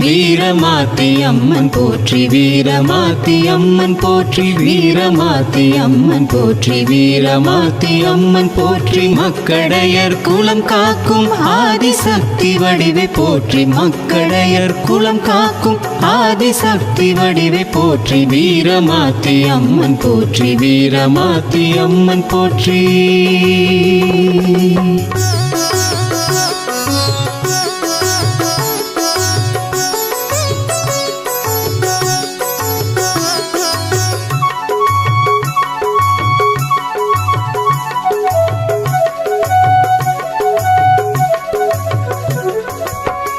வீரமாத்தி அம்மன் போற்றி வீரமாத்தி அம்மன் போற்றி வீரமாத்தி அம்மன் போற்றி வீரமாத்தி அம்மன் போற்றி. மக்களையர் குலம் காக்கும் ஆதிசக்தி வடிவை போற்றி மக்களையர் குலம் காக்கும் ஆதிசக்தி வடிவை போற்றி. வீரமாத்தி அம்மன் போற்றி வீரமாத்தி அம்மன் போற்றி.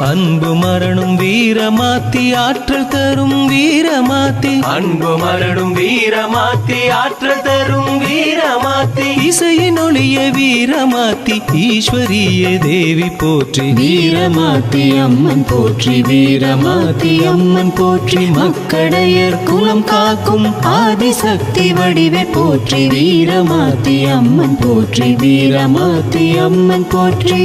அன்பு மரணும் வீரமாத்தி ஆற்றல் தரும் வீரமாத்தி. அன்பு மரணும் வீரமாத்தி ஆற்றல் தரும் வீரமாத்தி. இசையின் ஒளிய வீரமாத்தி ஈஸ்வரிய தேவி போற்றி. வீரமாத்தி அம்மன் போற்றி வீரமாத்தி அம்மன் போற்றி. மக்களையர் குலம் காக்கும் ஆதிசக்தி வடிவை போற்றி. வீரமாத்தி அம்மன் போற்றி வீரமாத்தி அம்மன் போற்றி.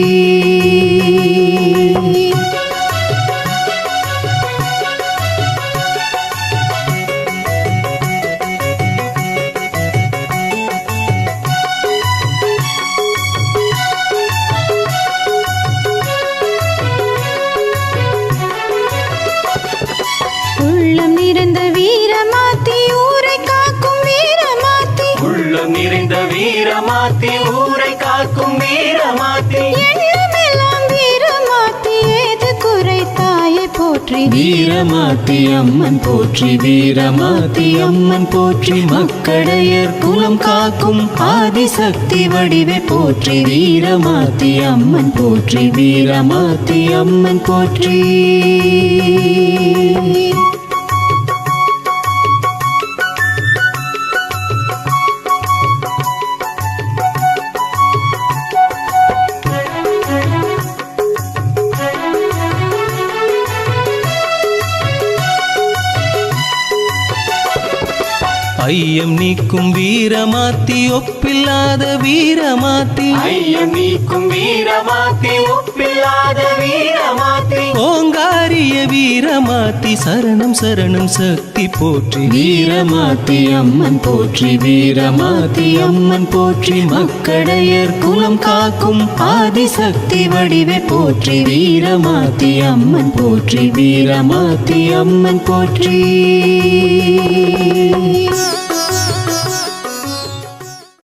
உள்ளம் நிறைந்த வீரமாத்தி ஊரை காக்கும் வீரமாத்தி. போற்றி. வீரமாத்தி அம்மன் போற்றி வீரமாத்தி அம்மன் போற்றி. மக்களையர் குலம் காக்கும் ஆதிசக்தி வடிவை போற்றி. வீரமாத்தி அம்மன் போற்றி வீரமாத்தி அம்மன் போற்றி. ஐயம் நீக்கும் வீரமாத்தி ஒப்பில்லாத வீரமாத்தி. ஐயம் நீக்கும் வீரமாத்தி ஒப்பில்லாத வீரமாத்தி. வீரமாத்தி சரணம் சரணம் சக்தி போற்றி. வீரமாத்தி அம்மன் போற்றி வீரமாத்தி அம்மன் போற்றி. மக்களையர் குலம் காக்கும் ஆதிசக்தி வடிவை போற்றி. வீரமாத்தி அம்மன் போற்றி வீரமாத்தி அம்மன் போற்றி.